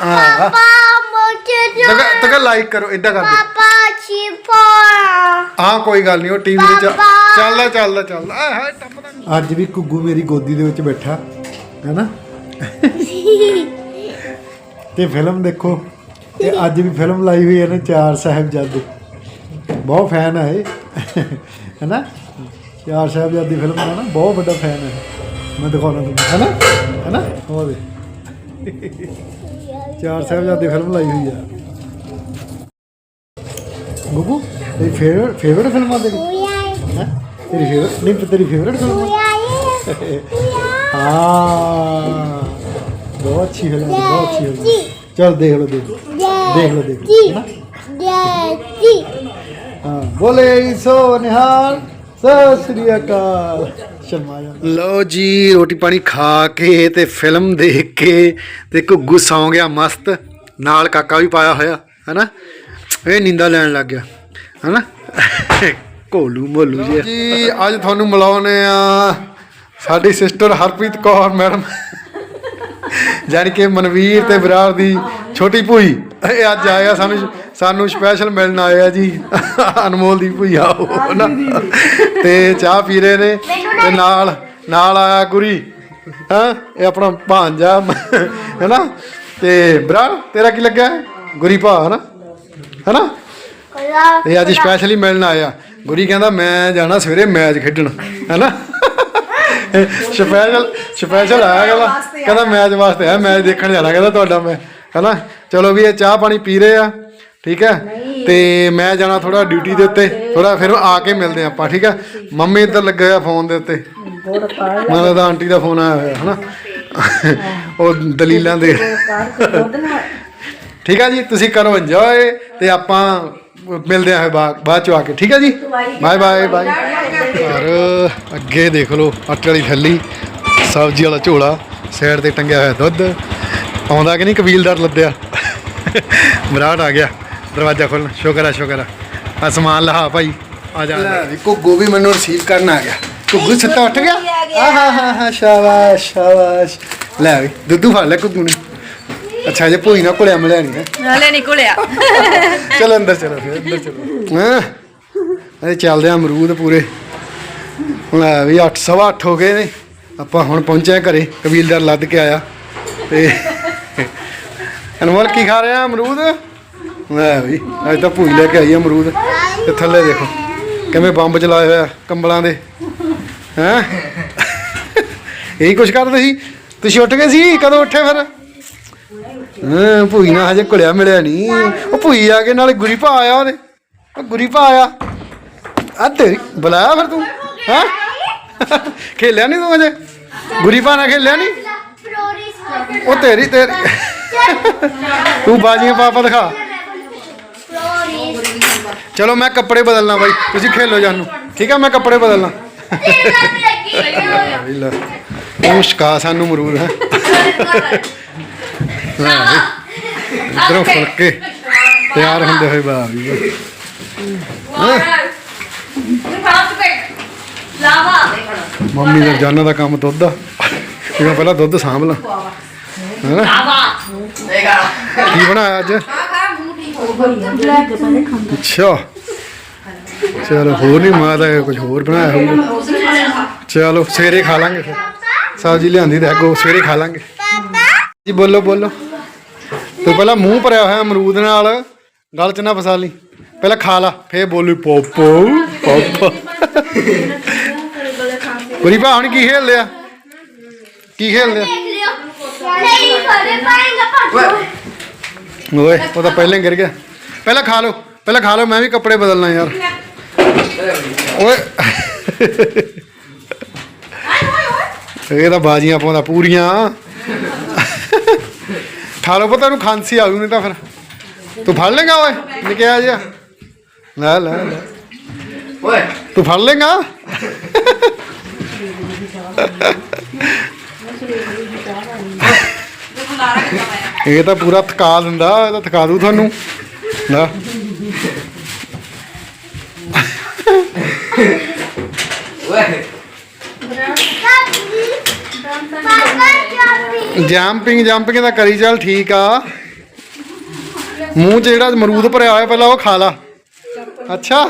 ਹਾਂ ਪਾਪਾ ਮੁਝੇ ਤੱਕ ਤੱਕ ਲਾਈਕ ਕਰੋ ਏਦਾਂ ਕਰ ਦੇ। ਪਾਪਾ ਚੀਪਾ ਹਾਂ ਕੋਈ ਗੱਲ ਨਹੀਂ ਉਹ ਟੀਵੀ ਤੇ ਚੱਲ- ਪਾਪਾ। ਚੱਲਦਾ ਚੱਲਦਾ ਚੱਲਦਾ। ਆਏ ਹਾਏ ਟੱਪਦਾ ਅੱਜ ਵੀ ਕੁੱਗੂ ਮੇਰੀ ਗੋਦੀ ਦੇ ਵਿੱਚ ਬੈਠਾ ਹੈਨਾ? ਤੇ ਫਿਲਮ ਦੇਖੋ ਤੇ ਅੱਜ ਵੀ ਫਿਲਮ ਲਾਈ ਹੋਈ ਹੈ ਨਾ ਚਾਰ ਸਾਹਿਬਜ਼ਾਦੇ। ਬਹੁਤ ਫੈਨ ਹੈ ਇਹ ਹੈਨਾ? ਚਾਰ ਸਾਹਿਬਜ਼ਾਦੀ ਫਿਲਮ ਦਾ ਨਾ ਬਹੁਤ ਵੱਡਾ ਫੈਨ ਹੈ। ਮੈਂ ਦਿਖਾਉਣਾ ਤੁਹਾਨੂੰ ਹੈਨਾ ਹੈਨਾ ਉਹ ਦੇ ਚਾਰ ਸਾਹਿਬਜ਼ਾਦੇ ਫਿਲਮ ਲਾਈ ਹੋਈ ਆ। ਗੁੱਗੂ ਤੇਰੀ ਫੇਵਰਟ ਫੇਵਰਟ ਫਿਲਮਾਂ ਦੇ ਹੈਂ? ਤੇਰੀ ਫੇਵਰਟ ਨਹੀਂ ਤੇਰੀ ਫੇਵਰਟ ਫਿਲਮ ਹਾਂ। ਬਹੁਤ ਅੱਛੀ ਫਿਲਮ ਹੈ ਬਹੁਤ ਅੱਛੀ ਫਿਲਮ ਹੈ। ਚਲ ਦੇਖ ਲਓ ਦੇਖ ਦੇਖ ਲਓ ਦੇਖ ਲਓ? ਹਾਂ ਬੋਲੇ ਸੋ ਨਿਹਾਲ। ਸਤਿ ਸ੍ਰੀ ਅਕਾਲ। ਸ਼ਰਮਾ ਲਓ ਜੀ ਰੋਟੀ ਪਾਣੀ ਖਾ ਕੇ ਤੇ ਫਿਲਮ ਦੇਖ ਕੇ ਤੇ ਘੁੱਗੂ ਸੌਂ ਗਿਆ ਮਸਤ। ਨਾਲ ਕਾਕਾ ਵੀ ਪਾਇਆ ਹੋਇਆ ਹੈਨਾ? ਇਹ ਨਿੰਦਾ ਲੈਣ ਲੱਗ ਗਿਆ ਹੈਨਾ? ਕੋਲੂ ਮੋਲੂ ਜੀ ਜੀ ਅੱਜ ਤੁਹਾਨੂੰ ਮਿਲਾਉਣੇ ਆ ਸਾਡੀ ਸਿਸਟਰ ਹਰਪ੍ਰੀਤ ਕੌਰ ਮੈਡਮ ਜਾਣੀ ਕਿ ਮਨਵੀਰ ਤੇ ਵਿਰਾਰ ਦੀ ਛੋਟੀ ਭੂਈ। ਇਹ ਅੱਜ ਆਇਆ ਸਾਨੂੰ ਸਾਨੂੰ ਸਪੈਸ਼ਲ ਮਿਲਣ ਆਏ ਆ ਜੀ। ਅਨਮੋਲ ਦੀ ਭੂਈ ਆ ਉਹ ਨਾ ਤੇ ਚਾਹ ਪੀ ਰਹੇ ਨੇ ਤੇ ਨਾਲ ਨਾਲ ਆਇਆ ਗੁਰੀ। ਹਾਂ? ਇਹ ਆਪਣਾ ਭਾਂਜਾ ਹੈਨਾ? ਤੇ ਵਿਰਾਰ ਤੇਰਾ ਕੀ ਲੱਗਾ? ਗੁਰੀ ਭਾ ਹਨਾ? ਹਨਾ? ਇਹ ਅੱਜ ਸਪੈਸ਼ਲੀ ਮਿਲਣ ਆਇਆ। ਗੁਰੀ ਕਹਿੰਦਾ ਮੈਂ ਜਾਣਾ ਸਵੇਰੇ ਮੈਚ ਖੇਡਣ ਹੈਨਾ? ਸਪੈਸ਼ਲ ਸਪੈਸ਼ਲ ਆਇਆ ਕਹਿੰਦਾ। ਕਹਿੰਦਾ ਮੈਚ ਵਾਸਤੇ ਆ ਮੈਚ ਦੇਖਣ ਜਾਣਾ ਕਹਿੰਦਾ ਤੁਹਾਡਾ ਮੈਂ ਹੈਨਾ? ਚਲੋ ਵੀ ਇਹ ਚਾਹ ਪਾਣੀ ਪੀ ਰਹੇ ਆ। ਠੀਕ ਹੈ? ਤੇ ਮੈਂ ਜਾਣਾ ਥੋੜਾ ਡਿਊਟੀ ਦੇ ਉੱਤੇ ਥੋੜਾ ਫਿਰ ਆ ਕੇ ਮਿਲਦੇ ਆਪਾਂ ਠੀਕ ਹੈ? ਮੰਮੀ ਇੱਧਰ ਲੱਗੇ ਆ ਫੋਨ ਦੇ ਉੱਤੇ। ਮੈਨੂੰ ਲੱਗਦਾ ਆਂਟੀ ਦਾ ਫੋਨ ਆਇਆ ਹੋਇਆ ਹਨਾ? ਉਹ ਦਲੀਲਾਂ ਦੇ। ਠੀਕ ਹੈ ਜੀ ਤੁਸੀਂ ਕਰੋ ਇੰਜੋਏ ਤੇ ਆਪਾਂ ਮਿਲਦੇ ਆ ਬਾਅਦ ਚ ਆ ਕੇ ਠੀਕ ਹੈ ਜੀ? ਬਾਏ ਬਾਏ ਬਾਏ ਔਰ ਅੱਗੇ ਦੇਖ ਲਓ ਆਟੇ ਵਾਲੀ ਥੈਲੀ ਸਬਜ਼ੀ ਵਾਲਾ ਝੋਲਾ ਸਾਈਡ ਤੇ ਟੰਗਿਆ ਹੋਇਆ ਦੁੱਧ। ਆਉਂਦਾ ਕਿ ਨਹੀਂ ਕਬੀਲਦਾਰ ਲੱਦਿਆ? ਬਰਾੜ ਆ ਗਿਆ। ਦਰਵਾਜ਼ਾ ਖੋਲ੍ਹ ਸ਼ੁਕਰ ਹੈ ਸ਼ੁਕਰ ਹੈ ਆ ਸਮਾਨ ਲਹਾ ਭਾਈ ਆ ਜਾ। ਵੀ ਘੁੱਗੂ ਵੀ ਮੈਨੂੰ ਰਿਸੀਵ ਕਰਨ ਆ ਗਿਆ। ਘੁੱਗੂ ਸਿੱਧਾ ਉੱਠ ਗਿਆ? ਆ ਹਾ ਹਾ ਹਾ ਸ਼ਾਬਾਸ਼ ਸ਼ਾਬਾਸ਼। ਲੈ ਵੀ ਦੁੱਧੂ ਫੜ ਲੈ ਘੁੱਗੂ ਨੇ। ਅੱਛਾ ਜੇ ਭੂਈ ਨਾ ਕੋਲਿਆ ਮਿਲਿਆ ਨਹੀਂ ਹੈ। ਨਾਲੇ ਨਹੀਂ ਘੁਲਿਆ। ਚਲੋ ਅੰਦਰ ਚਲੋ ਫਿਰ ਅੰਦਰ ਚਲੋ। ਹਾਂ? ਇਹ ਚੱਲਦੇ ਆ ਅਮਰੂਦ ਪੂਰੇ। ਹੁਣ ਆ ਵੀ 8 ਸਵਾ ਅੱਠ ਹੋ ਗਏ ਨੇ। ਆਪਾਂ ਹੁਣ ਪਹੁੰਚੇ ਆ ਘਰੇ ਕਬੀਲਦਾਰ ਲੱਦ ਕੇ ਆਇਆ। ਤੇ ਅਨਮੋਲ ਕੀ ਖਾ ਰਿਹਾ ਅਮਰੂਦ? ਲੈ ਵੀ, ਅੱਜ ਤਾਂ ਭੂਈ ਲੈ ਕੇ ਆਈ ਆ ਅਮਰੂਦ। ਤੇ ਥੱਲੇ ਦੇਖੋ, ਕਿਵੇਂ ਬੰਬ ਚਲਾਏ ਹੋਇਆ ਕੰਬਲਾਂ ਦੇ। ਹੈਂ? ਇਹੀ ਕੁਛ ਕਰਦੇ ਸੀ? ਤੁਸੀਂ ਉੱਠ ਗਏ ਸੀ? ਕਦੋਂ ਉੱਠੇ ਫਿਰ? ਹਾਂ, ਭੂਈ ਨਾਲ ਹਜੇ ਘੁਲਿਆ ਮਿਲਿਆ ਨਹੀਂ ਉਹ ਭੂਈ ਆ ਕੇ ਨਾਲੇ ਗੁਰੀ ਭਾ ਆਇਆ ਉਹਦੇ। ਉਹ ਗੁਰੀ ਭਾ ਆਇਆ। ਆ ਤੇਰੀ, ਬੁਲਾਇਆ ਫਿਰ ਤੂੰ। ਹਾਂ? ਖੇਲਿਆ ਨਹੀਂ ਤੂੰ ਅਜੇ ਗੁਰੀ ਭਾ ਨਾਲ ਖੇਲਿਆ ਨਹੀਂ ਉਹ ਤੇਰੀ ਤੇਰੀ। ਤੂੰ ਬਾਜੀਆਂ ਪਾਪਾ ਦਿਖਾ। ਚਲੋ ਮੈਂ ਕੱਪੜੇ ਬਦਲਣਾ ਬਾਈ ਤੁਸੀਂ ਖੇਲੋ ਜਾਨੂੰ। ਠੀਕ ਹੈ ਮੈਂ ਕੱਪੜੇ ਬਦਲਣਾ। ਲੈ ਮੁਸ਼ਕਾ ਸਾਨੂੰ ਮਰੂਦ ਹੈ। ਇਧਰੋਂ ਫੜ ਕੇ ਤਿਆਰ ਹੁੰਦੇ ਹੋਏ ਬਾ ਵੀ ਲਾਵਾ ਮੰਮੀ ਦਾ ਜਾਨਾਂ ਦਾ ਕੰਮ ਦੁੱਧ ਆ। ਪਹਿਲਾਂ ਦੁੱਧ ਸਾਂਭ ਲਾਂ। ਹੈਨਾ ਕੀ ਬਣਾਇਆ ਅੱਜ? ਅੱਛਾ। ਚਲੋ ਹੋਰ ਨਹੀਂ ਮਾਂ ਦਾ ਕੁਝ ਹੋਰ ਬਣਾਇਆ ਹੋਊਗਾ। ਚਲੋ ਸਵੇਰੇ ਖਾ ਲਾਂਗੇ ਫਿਰ। ਸਬਜ਼ੀ ਲਿਆਂਦੀ ਤਾਂ ਅੱਗੋਂ ਸਵੇਰੇ ਖਾ ਲਾਂਗੇ। ਜੀ ਬੋਲੋ ਬੋਲੋ। ਤੂੰ ਪਹਿਲਾਂ ਮੂੰਹ ਭਰਿਆ ਹੋਇਆ ਅਮਰੂਦ ਨਾਲ। ਗਲ ਚ ਨਾ ਫਸਾ ਲਈ। ਪਹਿਲਾਂ ਖਾ ਲਾ ਫੇਰ ਬੋਲੀ ਪੋਪੋ ਪੋਪੋ। ਗੁਰੀ ਭਾ ਹੁਣ ਕੀ ਖੇਲ ਲਿਆ ਕੀ ਖੇਲ ਲਿਆ ਨਹੀਂ ਫੜੇ ਪਾਏਗਾ ਪਾਪਾ ਓਏ ਉਹ ਤਾਂ ਪਹਿਲਾਂ ਹੀ ਗਿਰ ਗਿਆ। ਪਹਿਲਾਂ ਖਾ ਲਓ ਪਹਿਲਾਂ ਖਾ ਲਓ ਮੈਂ ਵੀ ਕੱਪੜੇ ਬਦਲਣਾ ਯਾਰ। ਓਏ। ਇਹ ਤਾਂ ਬਾਜੀਆਂ ਪਾਉਂਦਾ ਪੂਰੀਆਂ। ਖਾ ਲਓ ਪਤਾ ਨੂੰ ਖਾਂਸੀ ਆਉ ਨਹੀਂ ਤਾਂ ਫਿਰ। ਤੂੰ ਫੜ ਲੇਗਾ ਓਏ ਨਿਕਿਆ ਲੈ ਲੈ ਲੈ। ਓਏ। ਤੂੰ ਫੜ ਲੇਗਾ। ਇਹ ਤਾਂ ਪੂਰਾ ਥਕਾ ਦਿੰਦਾ ਇਹ ਤਾਂ ਥਕਾ ਦੂ ਤੁਹਾਨੂੰ। ਚਾਬੀ ਜੰਪਿੰਗ ਜੰਪਿੰਗ ਤਾਂ ਕਰੀ ਚੱਲ ਠੀਕ ਆ। ਮੂੰਹ 'ਚ ਜਿਹੜਾ ਅਮਰੂਦ ਭਰਿਆ ਹੋਇਆ ਪਹਿਲਾਂ ਉਹ ਖਾ ਲਾ। ਅੱਛਾ।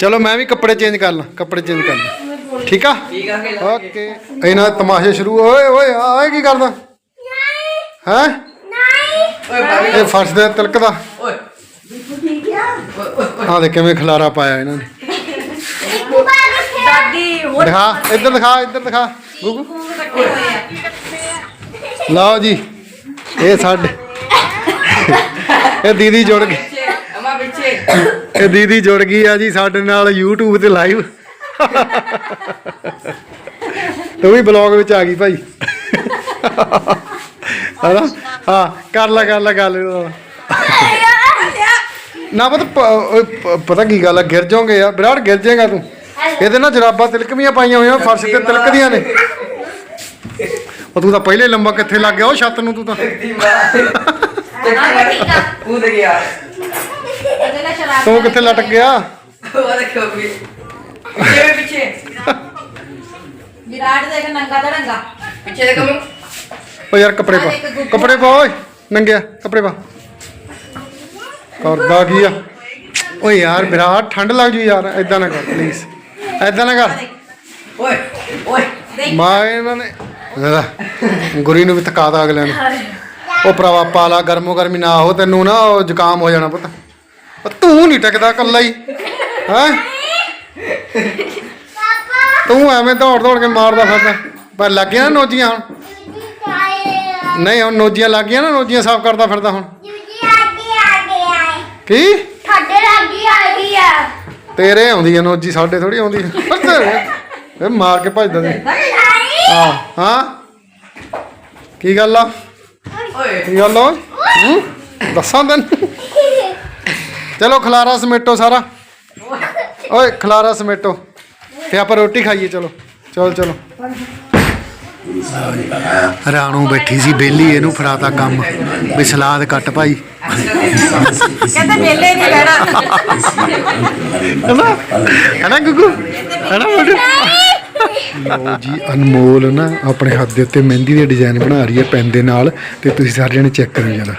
ਚਲੋ ਮੈਂ ਵੀ ਕੱਪੜੇ ਚੇਂਜ ਕਰ ਲਾਂ ਕੱਪੜੇ ਚੇਂਜ ਕਰ ਲਾਂ। ਠੀਕ ਆ? ਠੀਕ ਆ ਕੇ ਓਕੇ ਇਹਨਾਂ ਤਮਾਸ਼ੇ ਸ਼ੁਰੂ ਓਏ ਓਏ ਆਏ ਕੀ ਕਰਦਾ? ਹੈ? ਓਏ ਬਾਬੀ ਇਹ ਫਰਸ਼ ਦੇ ਤਿਲਕਦਾ। ਓਏ। ਆ ਦੇ ਕਿਵੇਂ ਖਲਾਰਾ ਪਾਇਆ ਇਹਨਾਂ ਨੇ। ਦਾਦੀ ਹੋਰ ਦਿਖਾ ਇੱਧਰ ਦਿਖਾ ਇੱਧਰ ਦਿਖਾ। ਗੁੱਗੂ। ਲਓ ਜੀ ਇਹ ਸਾਡੇ ਇਹ ਦੀਦੀ ਜੁੜ ਗਈ। ਅਮਾ ਪਿੱਛੇ। ਇਹ ਦੀਦੀ ਜੁੜ ਗਈ ਆ ਜੀ ਸਾਡੇ ਨਾਲ YouTube ਤੇ ਲਾਈਵ ਤੂੰ ਵੀ ਬਲੌਗ ਵਿੱਚ ਆ ਗਈ ਭਾਈ। ਹਨਾ? ਹਾਂ। ਕਰ ਲੈ ਕਰ ਲੈ ਗੱਲ। ਨਾ ਪਤਾ ਪ- ਉਹ ਪ- ਪਤਾ ਕੀ ਗੱਲ ਆ ਗਿਰ ਜਾਓਗੇ ਆ ਵਿਰਾਟ ਗਿਰ ਜਾਏਗਾ ਤੂੰ। ਇਹਦੇ ਨਾਲ ਜਰਾਬਾਂ ਤਿਲਕਵੀਆਂ ਪਾਈਆਂ ਹੋਈਆਂ ਫਰਸ਼ ਤੇ ਤਿਲਕਦੀਆਂ ਨੇ। ਉਹ ਤੂੰ ਤਾਂ ਪਹਿਲੇ ਲੰਬਾ ਕਿੱਥੇ ਲੱਗ ਗਿਆ ਉਹ ਛੱਤ ਨੂੰ ਤੂੰ ਤਾਂ। ਦੀ ਮਾਂ ਉਹ ਦੇ ਗਿਆ ਸ਼ਰਾਬ ਤੂੰ ਕਿੱਥੇ ਲਟਕ ਗਿਆ? ਉਹ ਦੇਖੋ ਵੀ ਪਿੱਛੇ ਪਿੱਛੇ ਵਿਰਾਟ ਦੇਖ ਨੰਗਾ ਧੜੰਗਾ ਪਿੱਛੇ ਦੇ ਕਮੂ ਓ ਯਾਰ ਕੱਪੜੇ ਪਾ। ਕੱਪੜੇ ਪਾ ਓਏ। ਨੰਗਿਆ ਕੱਪੜੇ ਪਾ। ਕਰਦਾ ਕੀ ਆ? ਓਏ ਯਾਰ ਵਿਰਾਟ ਠੰਡ ਲੱਗ ਜੂ ਯਾਰ ਐਦਾਂ ਨਾ ਕਰ ਪਲੀਜ਼ ਐਦਾਂ ਨਾ ਕਰ। ਓਏ ਓਏ ਮਾਂ ਇਹਨਾਂ ਨੇ ਲੈ, ਗੁਰੀ ਨੂੰ ਵੀ ਥਕਾਤਾ ਅਗਲਿਆਂ ਨੇ। ਉਹ ਭਰਾਵਾ ਪਾਲਾ ਗਰਮੋ ਗਰਮੀ ਨਾ ਹੋ ਤੈਨੂੰ ਨਾ ਉਹ ਜ਼ੁਕਾਮ ਹੋ ਜਾਣਾ ਪੁੱਤ। ਤੂੰ ਨਹੀਂ ਟਿਕਦਾ ਕੱਲਾ ਹੀ। ਹੈ? ਤੂੰ ਐਵੇਂ ਦੌੜ ਦੌੜ ਕੇ ਮਾਰਦਾ ਫਿਰਦਾ। ਪਰ ਲੱਗ ਗਿਆ ਨਾ ਨੋਜੀਆਂ ਹੁਣ। ਨਹੀਂ ਹੁਣ ਨੋਜੀਆਂ ਲੱਗ ਗਈਆਂ ਨਾ ਨੋਜੀਆਂ ਸਾਫ਼ ਕਰਦਾ ਫਿਰਦਾ ਹੁਣ। ਜੂਜੀ ਆਗੀ ਆਗੇ ਆਏ। ਕੀ? ਤੁਹਾਡੇ ਲਾਗੀ ਆ ਗਈ ਆ। ਤੇਰੇ ਆਉਂਦੀ ਆ ਨੋਜੀ ਸਾਡੇ ਥੋੜੀ ਆਉਂਦੀ। ਆ। ਪਰ ਤੇਰੇ ਇਹ ਮਾਰ ਕੇ ਭੱਜਦਾ ਸੀ। ਹਾਂ ਹਾਂ। ਕੀ ਗੱਲ ਆ? ਓਏ। ਕੀ ਗੱਲ ਆ? ਹੂੰ? ਦੱਸਾਂ ਤੈਨੂੰ? ਚਲੋ ਖਲਾਰਾ ਸਮੇਟੋ ਸਾਰਾ। ਓਏ ਖਲਾਰਾ ਸਮੇਟੋ। ਤੇ ਆਪਾਂ ਰੋਟੀ ਖਾਈਏ ਚਲੋ। ਚਲ ਚਲੋ। ਰਾਣੂ ਬੈਠੀ ਸੀ ਬੇਲੀ ਇਹਨੂੰ ਫੜਾਤਾ ਕੰਮ। ਵੀ ਸਲਾਦ ਕੱਟ ਭਾਈ। ਕਹਿੰਦੇ ਵੇਲੇ ਨਹੀਂ ਰਹਿਣਾ। ਹੈਨਾ ਗੁੱਗੂ? ਹੈਨਾ ਬੇਟੇ? ਲਓ ਜੀ ਅਨਮੋਲ ਨਾ ਆਪਣੇ ਹੱਥ ਦੇ ਉੱਤੇ ਮਹਿੰਦੀ ਦੇ ਡਿਜ਼ਾਈਨ ਬਣਾ ਰਹੀ ਹੈ ਪੈਨ ਦੇ ਨਾਲ ਤੇ ਤੁਸੀਂ ਸਾਰੇ ਜਣੇ ਚੈੱਕ ਕਰੋ ਜਰਾ।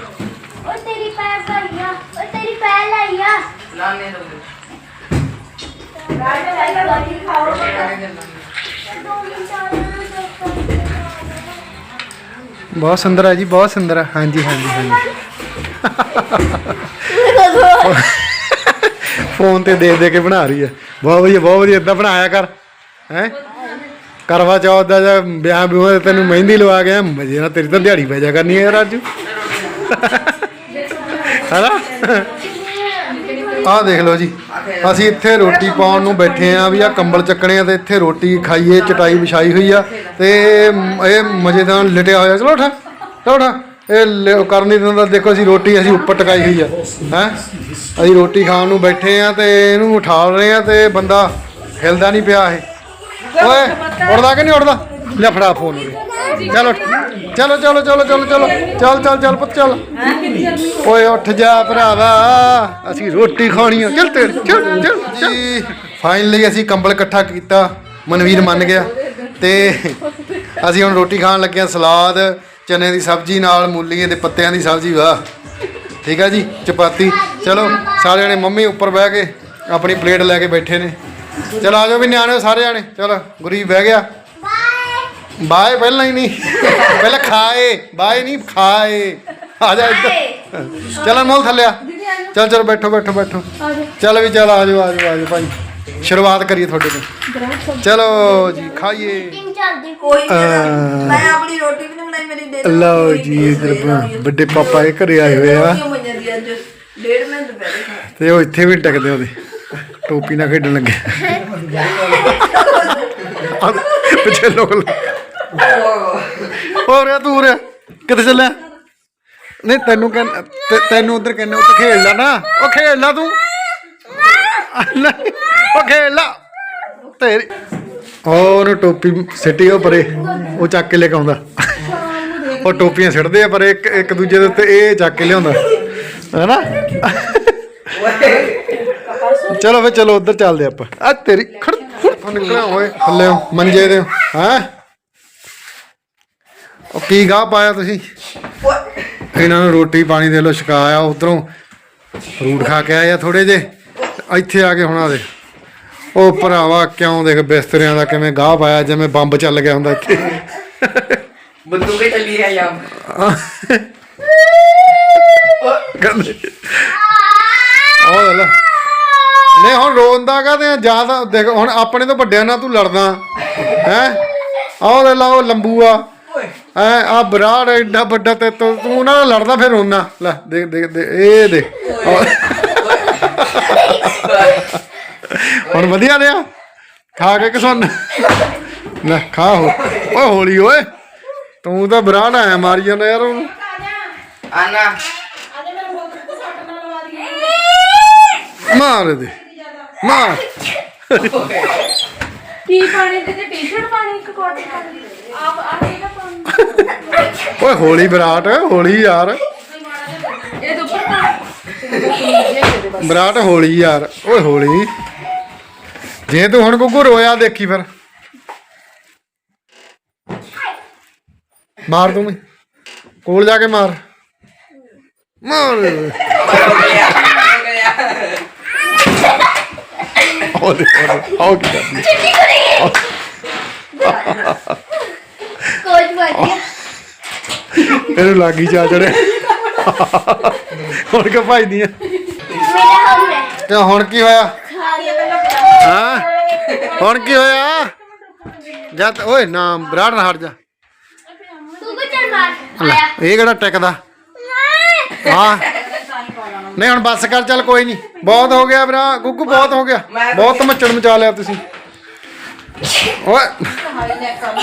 ਬਹੁਤ ਸੁੰਦਰ ਹੈ ਜੀ, ਬਹੁਤ ਸੁੰਦਰ ਹੈ ਹਾਂਜੀ ਹਾਂਜੀ ਹਾਂਜੀ। ਫੋਨ ਤੇ ਦੇਖ ਦੇ ਕੇ ਬਣਾ ਰਹੀ ਹੈ ਬਹੁਤ ਵਧੀਆ ਬਹੁਤ ਵਧੀਆ ਇਦਾਂ ਬਣਾਇਆ ਕਰ। ਹੈ? ਕਰਵਾ ਚੌਥ ਦਾ ਜਾਂ ਵਿਆਹ ਵਿਆਹ ਤੇ ਤੈਨੂੰ ਮਹਿੰਦੀ ਲਵਾ ਗਿਆ ਮਜੇ ਨਾਲ ਤੇਰੀ ਤਾਂ ਦਿਹਾੜੀ ਪੈ ਜਾ ਕਰਨੀ ਹੈ ਯਾਰ ਅੱਜ। ਹੈਨਾ? ਆਹ ਦੇਖ ਲਓ ਜੀ। ਅਸੀਂ ਇੱਥੇ ਰੋਟੀ ਪਾਉਣ ਨੂੰ ਬੈਠੇ ਆ ਵੀ ਆ ਕੰਬਲ ਚੱਕਣੇ ਆ ਤੇ ਇੱਥੇ ਰੋਟੀ ਖਾਈਏ, ਚਟਾਈ ਵਿਛਾਈ ਹੋਈ ਆ ਤੇ ਇਹ ਮਜ਼ੇਦਾਰ ਲਟਿਆ ਹੋਇਆ। ਚਲੋ ਉਠਾ ਚਲੋ ਉਠਾ। ਇਹ ਲ- ਉਹ ਕਰ ਨਹੀਂ ਦਿੰਦਾ। ਦੇਖੋ ਅਸੀਂ ਰੋਟੀ ਅਸੀਂ ਉੱਪਰ ਟਕਾਈ ਹੋਈ ਆ। ਹੈ? ਅਸੀਂ ਰੋਟੀ ਖਾਣ ਨੂੰ ਬੈਠੇ ਆ ਤੇ ਇਹਨੂੰ ਉਠਾਲ ਰਹੇ ਆ ਤੇ ਬੰਦਾ ਹਿਲਦਾ ਨਹੀਂ ਪਿਆ ਇਹ। ਓਏ, ਉੜਦਾ ਕਿ ਨਹੀਂ ਉੜਦਾ? ਲੈ ਫੜਾ ਫੋਨ ਉਰੇ ਚਲੋ ਚਲੋ ਚਲੋ ਚਲੋ ਚਲੋ ਚਲੋ। ਚੱਲ ਚੱਲ ਚੱਲ ਪੁੱਤ, ਚੱਲ। ਓਏ, ਉੱਠ ਜਾ ਭਰਾਵਾ। ਅਸੀਂ ਰੋਟੀ ਖਾਣੀ ਆ। ਚੱਲ ਤੇਰੇ, ਚੱਲ ਚੱਲ ਜੀ ਫਾਈਨਲੀ ਅਸੀਂ ਕੰਬਲ ਇਕੱਠਾ ਕੀਤਾ। ਮਨਵੀਰ ਮੰਨ ਗਿਆ। ਤੇ ਅਸੀਂ ਹੁਣ ਰੋਟੀ ਖਾਣ ਲੱਗੇ ਆ ਸਲਾਦ, ਚਨੇ ਦੀ ਸਬਜ਼ੀ ਨਾਲ, ਮੂਲੀਆਂ ਦੇ ਪੱਤਿਆਂ ਦੀ ਸਬਜ਼ੀ, ਵਾਹ। ਠੀਕ ਆ ਜੀ, ਚਪਾਤੀ। ਚਲੋ, ਸਾਰੇ ਜਣੇ ਮੰਮੀ ਉੱਪਰ ਬਹਿ ਕੇ ਆਪਣੀ ਪਲੇਟ ਲੈ ਕੇ ਬੈਠੇ ਨੇ। ਚਲ ਆ ਜਾਓ ਵੀ ਨਿਆਣੇ, ਸਾਰੇ ਜਣੇ। ਚਲ, ਗਰੀਬ ਬਹਿ ਗਿਆ। ਬਾਏ ਪਹਿਲਾਂ ਹੀ ਨਹੀਂ। ਪਹਿਲਾਂ ਖਾਏ ਬਾਏ ਨਹੀਂ ਖਾਏ। ਆ ਜਾ ਇੱਧਰ। ਚੱਲ ਅਨਮੋਲ ਥੱਲੇ ਆ। ਚੱਲ ਚੱਲ ਬੈਠੋ ਬੈਠੋ ਬੈਠੋ। ਚੱਲ ਵੀ ਚੱਲ ਆ ਜਾਓ ਆ ਜਾਓ ਆ ਜਾਓ ਭਾਈ। ਸ਼ੁਰੂਆਤ ਕਰੀਏ ਤੁਹਾਡੇ ਤੋਂ। ਚਲੋ ਜੀ ਖਾਈਏ। ਟਿੰਗ ਚੱਲਦੀ ਕੋਈ ਨੀ ਅਹ, ਮੈਂ ਆਪਣੀ ਰੋਟੀ ਵੀ ਨਹੀਂ ਬਣਾਈ ਮੇਰੀ ਡੇਢ ਲਓ ਜੀ ਇਧਰ ਵੱਡੇ ਪਾਪਾ ਇਹ ਘਰੇ ਆਏ ਹੋਏ ਆ। ਡੇਢ ਦੁਪਹਿਰੇ ਤੇ ਉਹ ਇੱਥੇ ਵੀ ਟਕਦੇ ਉਹਦੇ। ਟੋਪੀ ਨਾਲ ਖੇਡਣ ਲੱਗੇ। [laughs] ਪਿੱਛੇ ਲੋਕ ਹੋਰ। ਆ ਤੂੰ ਰਿਆ ਕਿੱਥੇ ਚੱਲਿਆ? ਨਹੀਂ, ਤੈਨੂੰ ਕਹਿ ਤੈਨੂੰ ਉਧਰ ਕਹਿੰਦੇ ਉੱਥੇ ਖੇਡ ਲੈ ਨਾ। ਉਹ ਖੇਡ ਲੈ ਤੂੰ। ਉਹ ਖੇਡ ਲੈ। ਤੇਰੀ ਉਹ ਟੋਪੀ ਸਿੱਟੀ ਉਹ ਪਰੇ, ਉਹ ਚੱਕ ਕੇ ਲੈ ਕੇ ਆਉਂਦਾ। ਉਹ ਟੋਪੀਆਂ ਸਿੱਟਦੇ ਆ ਪਰ, ਇੱਕ ਇੱਕ ਦੂਜੇ ਦੇ ਉੱਤੇ ਇਹ ਚੱਕ ਕੇ ਲਿਆਉਂਦਾ। ਹੈਨਾ? ਚਲੋ ਵੇ ਚਲੋ ਉਧਰ ਚੱਲਦੇ ਆਪਾਂ। ਆ ਤੇਰੀ ਖੜ ਖੜ ਨਿਕਲਿਆ ਹੋਏ ਥੱਲੇ ਮੰਜੇ ਦੇ। ਹੈ? ਉਹ ਕੀ ਗਾਹ ਪਾਇਆ ਤੁਸੀਂ? ਇਹਨਾਂ ਨੂੰ ਰੋਟੀ ਪਾਣੀ ਦੇ ਲੋ ਛਕਾਇਆ ਉਧਰੋਂ ਫਰੂਟ ਖਾ ਕੇ ਆਏ ਆ ਥੋੜੇ ਜੇ ਇੱਥੇ ਆ ਕੇ ਹੁਣ ਆ ਦੇ। ਉਹ ਭਰਾਵਾ ਕਿਉਂ ਦੇਖ ਬਿਸਤਰਿਆਂ ਦਾ ਕਿਵੇਂ ਗਾਹ ਪਾਇਆ ਜਿਵੇਂ ਬੰਬ ਚੱਲ ਗਿਆ ਹੁੰਦਾ ਇੱਥੇ। ਬੰਦੂਕੇ ਚੱਲੀ ਹੈ ਯਾਰ ਕਹਿੰਦੇ ਉਹ ਲੈ ਲੈ। ਨਹੀਂ ਹੁਣ ਰੋਂਦਾ ਕਾ ਤੇ ਜ਼ਿਆਦਾ ਦੇਖ ਹੁਣ ਆਪਣੇ ਤੋਂ ਵੱਡਿਆਂ ਨਾਲ ਤੂੰ ਲੜਦਾ। ਹੈ? ਆਹ ਲੈ ਲਾ ਉਹ ਲੰਬੂ ਆ। ਐ ਆ ਬਰਾੜ ਐਡਾ ਵੱਡਾ ਤੇ ਤੂੰ ਤੂੰ ਉਹਨਾਂ ਨਾਲ ਲੜਦਾ ਫਿਰ ਰੋਣਾ ਲੈ ਦੇਖ ਦੇਖ ਦੇਖ, ਇਹ ਦੇ ਹੁਣ ਵਧੀਆ ਰਿਹਾ? ਖਾ ਕੇ ਕਿ ਸੁਣ ਲੈ ਖਾ ਹੋ। ਓਏ ਹੋਲੀ ਓਏ ਤੂੰ ਤਾਂ ਬਰਾੜ ਆਇਆ ਮਾਰੀ ਜਾਂਦਾ ਯਾਰ ਉਹਨੂੰ। ਆਨਾ। ਮਾਰ ਦੇ ਮਾਰ। ਕੀ ਪਾਣੀ ਤੇ ਟੀ-ਸ਼ਰਟ ਪਾਣੀ ਇੱਕ ਕੋਟ ਨਾ ਪਾਣੀ ਓਏ ਹੋਲੀ ਵਿਰਾਟ ਹੋਲੀ ਯਾਰ ਇਹ ਤੋਂ ਉੱਪਰ ਪਾਣੀ ਵਿਰਾਟ ਹੋਲੀ ਯਾਰ ਓਏ ਹੋਲੀ ਜੇ ਤੂੰ ਹੁਣ ਗੁੱਗੂ ਰੋਇਆ ਦੇਖੀ ਫਿਰ ਮਾਰ ਤੂੰ ਵੀ ਕੋਲ ਜਾ ਕੇ ਮਾਰ ਮਾਰ ਹੋ ਗਿਆ ਹੋ ਗਿਆ ਉਹ ਦੇ ਆਓ ਕੀ ਕਰਦੀ ਚਿੱਟੀ ਕਰੀ ਕੋਚ ਵਧੀਆ ਇਹਨੂੰ ਲਾਗੀ ਚਾ ਚੜਿਆ। ਹੁਣ ਕਿ ਭਾਈਦੀ ਆ? ਤੇ ਹੁਣ ਕੀ ਹੋਇਆ? ਹਾਂ? ਹੁਣ ਕੀ ਹੋਇਆ? ਜਦ ਓਏ ਨਾ ਵਿਰਾਟ ਨਾ ਹਟ ਜਾ। ਤੂੰ ਵੀ ਚੱਲ ਮਾਰ ਇਹ ਕਿਹੜਾ ਟਿਕਦਾ? ਹਾਂ। ਨਹੀਂ ਹੁਣ ਬੱਸ ਕਰ ਚੱਲ ਕੋਈ ਨਹੀਂ। ਬਹੁਤ ਹੋ ਗਿਆ ਵੀਰਾ ਗੁੱਗੂ ਬਹੁਤ ਹੋ ਗਿਆ। ਬਹੁਤ ਮੱਚੜ ਮਚਾ ਲਿਆ ਤੁਸੀਂ। ਓਏ।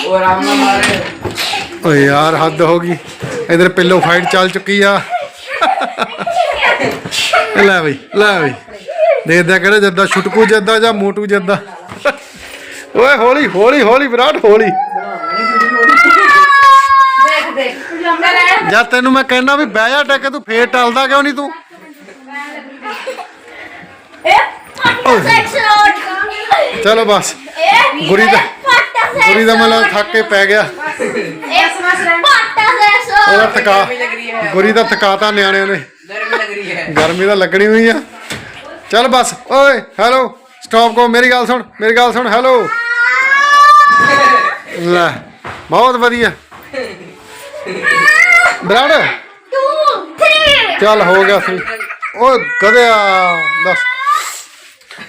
ਉਹ ਰਾਮ ਨਾਲ ਮਾਰੇ। ਓਏ ਯਾਰ, ਹੱਦ ਹੋ ਗਈ। ਇਧਰ ਪਿੱਲੋ ਫਾਈਟ ਚੱਲ ਚੁੱਕੀ ਆ। ਲੈ ਬਈ ਲੈ ਬਈ। ਦੇਖਦਾ ਕਿਹੜਾ ਜੱਦਾ, ਛੁਟਕੂ ਜੱਦਾ ਜਾਂ ਮੋਟੂ ਜੱਦਾ। ਓਏ, ਹੌਲੀ ਹੌਲੀ ਹੌਲੀ ਵਿਰਾਟ, ਹੌਲੀ। ਦੇਖ ਦੇਖ ਪਜਾਮਾ ਤੈਨੂੰ ਮੈਂ ਕਹਿਣਾ ਵੀ ਬਹਿ ਜਾ ਟੱਕ ਤੂੰ ਫੇਰ ਟਲਦਾ ਕਿਉਂ ਨਹੀਂ ਤੂੰ? ਇਹ ਚਲੋ ਬਸ। ਗੁਰੀ ਦਾ ਗੁਰੀ ਦਾ ਮਤਲਬ ਥੱਕ ਕੇ ਪੈ ਗਿਆ। ਉਹਦਾ ਥਕਾ ਗੁਰੀ ਦਾ ਥਕਾਤਾ ਨਿਆਣਿਆਂ ਨੇ। ਗਰਮੀ ਲੱਗ ਰਹੀ ਹੈ ਗਰਮੀ ਤਾਂ ਲੱਗਣੀ ਹੋਈ ਆ। ਚੱਲ ਬਸ। ਓਏ ਹੈਲੋ ਸਟਾਪ ਕੋ ਮੇਰੀ ਗੱਲ ਸੁਣ ਮੇਰੀ ਗੱਲ ਸੁਣ ਹੈਲੋ ਲੈ ਬਹੁਤ ਵਧੀਆ। ਬਰਾੜ। 2 3 ਚੱਲ ਹੋ ਗਿਆ ਸੀ। ਓਏ ਗਧਿਆ ਦੱਸ।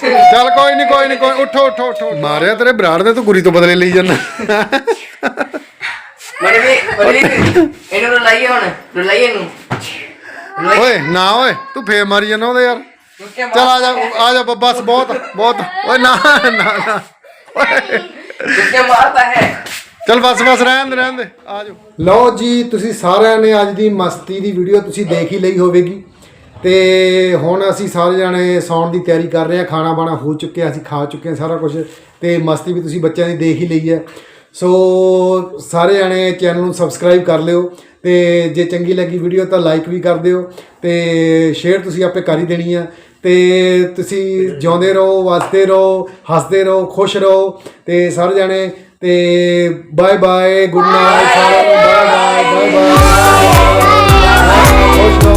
ਚੱਲ ਕੋਈ ਨਹੀਂ ਕੋਈ ਨਹੀਂ ਕੋਈ ਉੱਠੋ ਉੱਠੋ ਉੱਠੋ ਮਾਰਿਆ ਤੇਰੇ ਬਰਾੜ ਦੇ ਤੂੰ ਗੁਰੀ ਤੋਂ ਬਦਲੇ ਲਈ ਜਾਂਦਾ। ਮਨੇ ਵੀ ਮਨੇ ਇਹਨੂੰ ਰਲਾਈਏ ਹੁਣ ਰਲਾਈਏ ਇਹਨੂੰ। ਰਲਾਈਏ। ਓਏ ਨਾ ਓਏ ਤੂੰ ਫੇਰ ਮਾਰੀ ਜਾਂਦਾ ਉਹਦੇ ਯਾਰ। ਚੱਲ ਆ ਜਾ ਆ ਜਾ ਬਸ ਬਹੁਤ ਬਹੁਤ। ਓਏ ਨਾ ਨਾ ਨਾ। ਓਏ। ਕਿਉਂਕਿ ਮਾਰਦਾ ਹੈ। ਚਲ ਬਸ ਬਸ ਰਹਿਣ ਦੇ ਰਹਿਣ ਦੇ ਆ ਜਾਓ। ਲਓ ਜੀ ਤੁਸੀਂ ਸਾਰਿਆਂ ਨੇ ਅੱਜ ਦੀ ਮਸਤੀ ਦੀ ਵੀਡੀਓ ਤੁਸੀਂ ਦੇਖ ਹੀ ਲਈ ਹੋਵੇਗੀ। ਤੇ ਹੁਣ ਅਸੀਂ ਸਾਰੇ ਜਾਣੇ ਸੌਣ ਦੀ ਤਿਆਰੀ ਕਰ ਰਹੇ ਹਾਂ, ਖਾਣਾ ਬਾਣਾ ਹੋ ਚੁੱਕਿਆ, ਅਸੀਂ ਖਾ ਚੁੱਕੇ ਹਾਂ ਸਾਰਾ ਕੁਝ ਤੇ ਮਸਤੀ ਵੀ ਤੁਸੀਂ ਬੱਚਿਆਂ ਦੀ ਦੇਖ ਹੀ ਲਈ ਹੈ। ਸੋ ਸਾਰੇ ਜਾਣੇ ਚੈਨਲ ਨੂੰ ਸਬਸਕ੍ਰਾਈਬ ਕਰ ਲਿਓ ਤੇ ਜੇ ਚੰਗੀ ਲੱਗੀ ਵੀਡੀਓ ਤਾਂ ਲਾਈਕ ਵੀ ਕਰ ਦਿਓ ਤੇ ਸ਼ੇਅਰ ਤੁਸੀਂ ਆਪੇ ਕਰ ਹੀ ਦੇਣੀ ਆ। ਤੇ ਤੁਸੀਂ ਜਿਉਂਦੇ ਰਹੋ, ਵਸਦੇ ਰਹੋ, ਹੱਸਦੇ ਰਹੋ, ਖੁਸ਼ ਰਹੋ ਤੇ ਸਾਰੇ ਜਾਣੇ ਤੇ ਬਾਏ ਬਾਏ ਗੁੱਡ ਨਾਈਟ ਸਾਰਿਆਂ ਨੂੰ ਬਾਏ ਬਾਏ ਬਾਏ ਬਾਏ